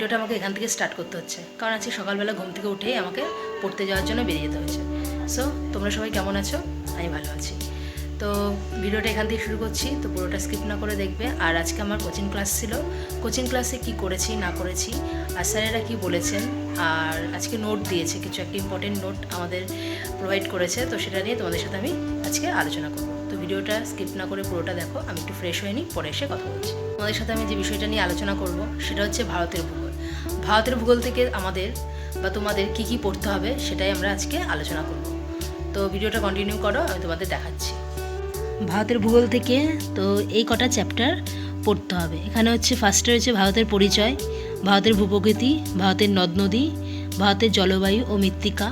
ভিডিওটা আমাকে এখান থেকে স্টার্ট করতে হচ্ছে। কারণ আজকে সকালবেলা ঘুম থেকে উঠেই আমাকে পড়তে যাওয়ার জন্য বেরিয়ে যেতে হয়েছে সো তোমরা সবাই কেমন আছো? আমি ভালো আছি। তো ভিডিওটা এখান থেকে শুরু করছি। তো পুরোটা স্কিপ না করে দেখবে। আর আজকে আমার কোচিং ক্লাস ছিল। কোচিং ক্লাসে কি করেছি, না করেছি, আর স্যারেরা কী বলেছেন, আর আজকে নোট দিয়েছে, কিছু একটা ইম্পর্টেন্ট নোট আমাদের প্রোভাইড করেছে। তো সেটা নিয়ে তোমাদের সাথে আমি আজকে আলোচনা করব। তো ভিডিওটা স্কিপ না করে পুরোটা দেখো। আমি একটু ফ্রেশ হয়ে নিই, পরে এসে কথা বলছি। তোমাদের সাথে আমি যে বিষয়টা নিয়ে আলোচনা করব, সেটা হচ্ছে ভারতের ভূগোল। ভারতের ভূগোল থেকে আমাদের বা তোমাদের কি কি পড়তে হবে সেটাই আমরা আজকে আলোচনা করব। তো ভিডিওটা কন্টিনিউ করো, আমি তোমাদের দেখাচ্ছি। ভারতের ভূগোল থেকে তো এই কটা চ্যাপ্টার পড়তে হবে। এখানে হচ্ছে ফার্স্টে রয়েছে ভারতের পরিচয়, ভারতের ভূপ্রকৃতি, ভারতের নদ নদী, ভারতের জলবায়ু ও মৃত্তিকা,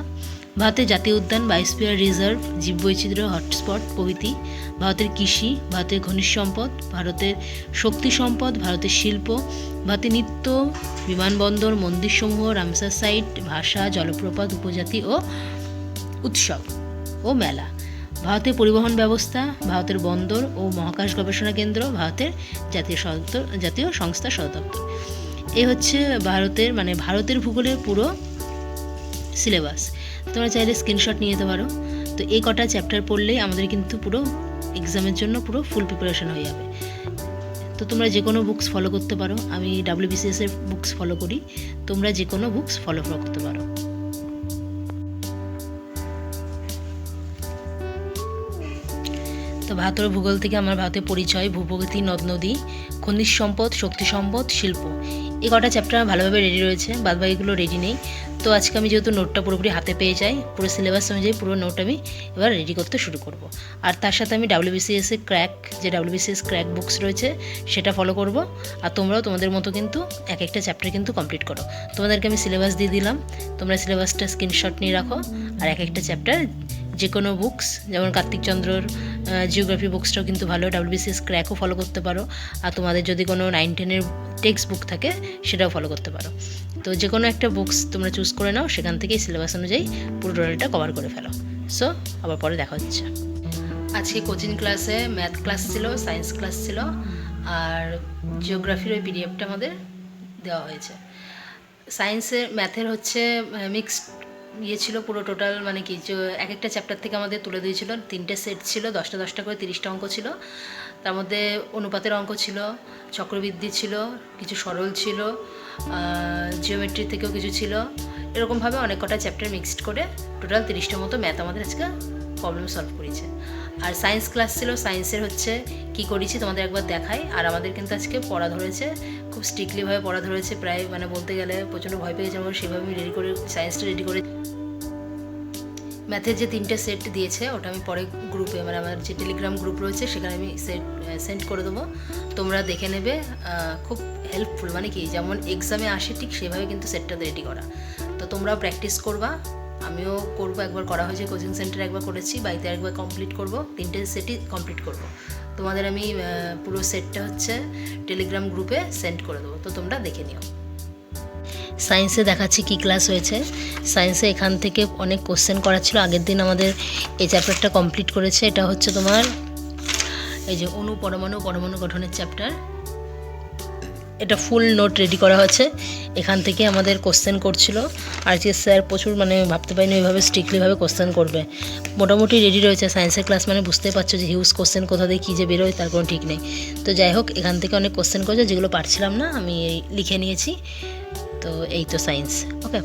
ভারতের জাতীয় উদ্যান বায়োস্ফিয়ার রিজার্ভ জীববৈচিত্র্য হটস্পট প্রভৃতি। ভারতের কৃষি, ভারতের খনিজ সম্পদ, ভারতের শক্তি সম্পদ, ভারতের শিল্প, ভারতের নৃত্য বিমানবন্দর, মন্দিরসমূহ, রামসার সাইট ভাষা, জলপ্রপাত, উপজাতি ও উৎসব ও মেলা। ভারতের পরিবহন ব্যবস্থা, ভারতের বন্দর ও মহাকাশ গবেষণা কেন্দ্র, ভারতের জাতীয় সদর, জাতীয় সংস্থা সদর এই হচ্ছে ভারতের মানে ভারতের ভূগোলের পুরো সিলেবাস তোমরা চাইলে স্ক্রিনশট নিয়ে যেতে পারো। তো এই কটা চ্যাপ্টার পড়লেই আমাদের কিন্তু পুরো এক্সামের জন্য পুরো ফুল প্রিপারেশন হয়ে যাবে। তো তোমরা যে কোনো বুকস ফলো করতে পারো। আমি ডাব্লিউবিসিএস এর বুকস ফলো করি। তোমরা যে কোনো বুকস ফলো করতে পারো। তো ভারতের ভূগোল থেকে আমার ভারতের পরিচয়, ভূপ্রকৃতি, নদ নদী, খনিজ সম্পদ, শক্তি সম্পদ, শিল্প। এই কটা চ্যাপ্টার ভালোভাবে রেডি রয়েছে। বাদবাকিগুলো রেডি নেই। তো আজকে আমি যেহেতু নোটটা পুরোপুরি হাতে পেয়ে যাই, পুরো সিলেবাস অনুযায়ী পুরো নোট আমি এবার রেডি করতে শুরু করব। আর তার সাথে আমি ডাব্লিউবিসিএস এর ক্র্যাক যে ডাব্লিউবিসিএস ক্র্যাক বুকস রয়েছে, সেটা ফলো করব। আর তোমরাও তোমাদের মতো কিন্তু এক একটা চ্যাপ্টার কিন্তু কমপ্লিট করো। তোমাদেরকে আমি সিলেবাস দিয়ে দিলাম। তোমরা সিলেবাসটা স্ক্রিনশট নিয়ে রাখো। আর এক একটা চ্যাপ্টার যে কোনো বুকস যেমন কার্তিক চন্দ্রর জিওগ্রাফি বুকসটাও কিন্তু ভালো ডাব্লিউবিসিএস ক্র্যাকও ফলো করতে পারো। আর তোমাদের যদি কোনো নাইন টেনের টেক্সট বুক থাকে, সেটাও ফলো করতে পারো। তো যে কোনো একটা বুকস তোমরা চুজ করে নাও, সেখান থেকেই সিলেবাস অনুযায়ী পুরো টোটালটা কভার করে ফেলো। সো আবার পরে দেখা হচ্ছে। আজকে কোচিং ক্লাসে ম্যাথ ক্লাস ছিল সায়েন্স ক্লাস ছিল, আর জিওগ্রাফির ওই পিডিএফটা আমাদের দেওয়া হয়েছে। সায়েন্সের ম্যাথের হচ্ছে মিক্সড ইয়ে ছিল পুরো টোটাল মানে কি এক একটা চ্যাপ্টার থেকে আমাদের তুলে দিয়েছিল, তিনটে সেট ছিল, দশটা দশটা করে তিরিশটা অঙ্ক ছিল। তার মধ্যে অনুপাতের অঙ্ক ছিল, চক্রবৃদ্ধি ছিল, কিছু সরল ছিল জিওমেট্রি থেকেও কিছু ছিল। এরকমভাবে অনেক কটা চ্যাপ্টার মিক্সড করে টোটাল তিরিশটার মতো ম্যাথ আমাদের আজকে প্রবলেম সলভ করেছে। আর সায়েন্স ক্লাস ছিল সায়েন্সের হচ্ছে কি করেছি তোমাদের একবার দেখাই। আর আমাদের কিন্তু আজকে পড়া ধরেছে খুব স্ট্রিক্টলিভাবে পড়া ধরেছে প্রায় মানে বলতে গেলে প্রচণ্ড ভয় পেয়ে গেছে সেভাবে আমি রেডি করে সায়েন্সটা রেডি করে ম্যাথের যে তিনটে সেট দিয়েছে, ওটা আমি পরে গ্রুপে মানে আমার যে টেলিগ্রাম গ্রুপ রয়েছে, সেখানে আমি সেট সেন্ড করে দেবো। তোমরা দেখে নেবে খুব হেল্পফুল মানে কি, যেমন এক্সামে আসে ঠিক সেভাবে কিন্তু সেটটা রেডি করা। তো তোমরাও প্র্যাকটিস করবা, আমিও করব, একবার করা হয়েছে কোচিং সেন্টারে একবার করেছি বাড়িতে একবার কমপ্লিট করব, তিনটে সেটই কমপ্লিট করব। তোমাদের আমি পুরো সেটটা হচ্ছে টেলিগ্রাম গ্রুপে সেন্ড করে দেবো। তো তোমরা দেখে নিও। সায়েন্সে দেখাচ্ছি কি ক্লাস হয়েছে। সায়েন্সে এখান থেকে অনেক কোশ্চেন করা ছিল। আগের দিন আমাদের এই চ্যাপ্টারটা কমপ্লিট করেছে। এটা হচ্ছে তোমার, এই যে অণু পরমাণু পরমাণু গঠনের চ্যাপ্টার এটা ফুল নোট রেডি করা হয়েছে। এখান থেকে আমাদের কোশ্চেন করছিল। আর যে স্যার প্রচুর মানে ভাবতে পারিনি ওইভাবে স্ট্রিক্টলিভাবে কোশ্চেন করবে। মোটামুটি রেডি রয়েছে। সায়েন্সের ক্লাস মানে বুঝতে পারছ যে হিউজ কোশ্চেন কোথা দিয়ে কী যে বেরোয়, তার কোনো ঠিক নেই। তো যাই হোক, এখান থেকে অনেক কোশ্চেন করেছে, যেগুলো পারছিলাম না, আমি লিখে নিয়েছি। তো এই তো সায়েন্স ওকে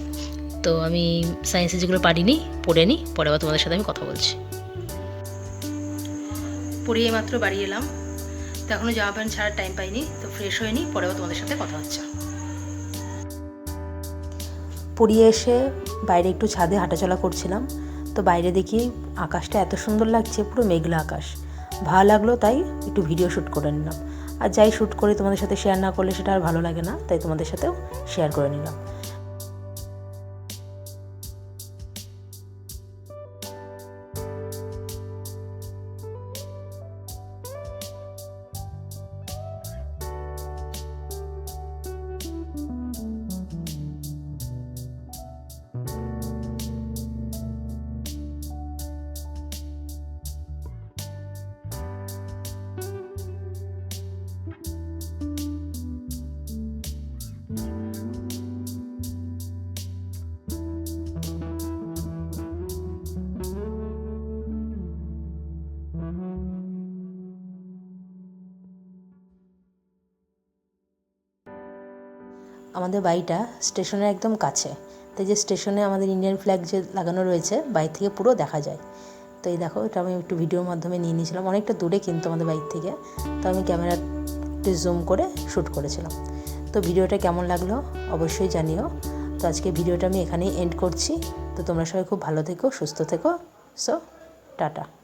তো আমি সায়েন্সে যেগুলো পারিনি, পড়ে নিই পরে আবার তোমাদের সাথে আমি কথা বলছি। পড়িয়ে মাত্র বাড়ি এলাম। এখনও জামা প্যান্ট ছাড়ার টাইম পাইনি, তো ফ্রেশ হয়নি নিই পরে তোমাদের সাথে কথা হচ্ছে। পড়িয়ে এসে বাইরে একটু ছাদে হাঁটাচলা করছিলাম, তো বাইরে দেখি আকাশটা এত সুন্দর লাগছে, পুরো মেঘলা আকাশ। ভালো লাগল, তাই একটু ভিডিও শ্যুট করে নিলাম। আর যাই শ্যুট করে তোমাদের সাথে শেয়ার না করলে সেটা আর ভালো লাগে না, তাই তোমাদের সাথেও শেয়ার করে নিলাম। আমাদের বাড়িটা স্টেশনের একদম কাছে। তাই যে স্টেশনে আমাদের ইন্ডিয়ান ফ্ল্যাগ যে লাগানো রয়েছে, বাড়ি থেকে পুরো দেখা যায়। তো এই দেখো, এটা আমি একটু ভিডিওর মাধ্যমে নিয়ে নিয়েছিলাম। অনেকটা দূরে কিন্তু আমাদের বাড়ির থেকে। তো আমি ক্যামেরাতে জুম করে শ্যুট করেছিলাম। তো ভিডিওটা কেমন লাগল অবশ্যই জানিও। তো আজকে ভিডিওটা আমি এখানেই এন্ড করছি। তো তোমরা সবাই খুব ভালো থেকো, সুস্থ থেকো। So tata.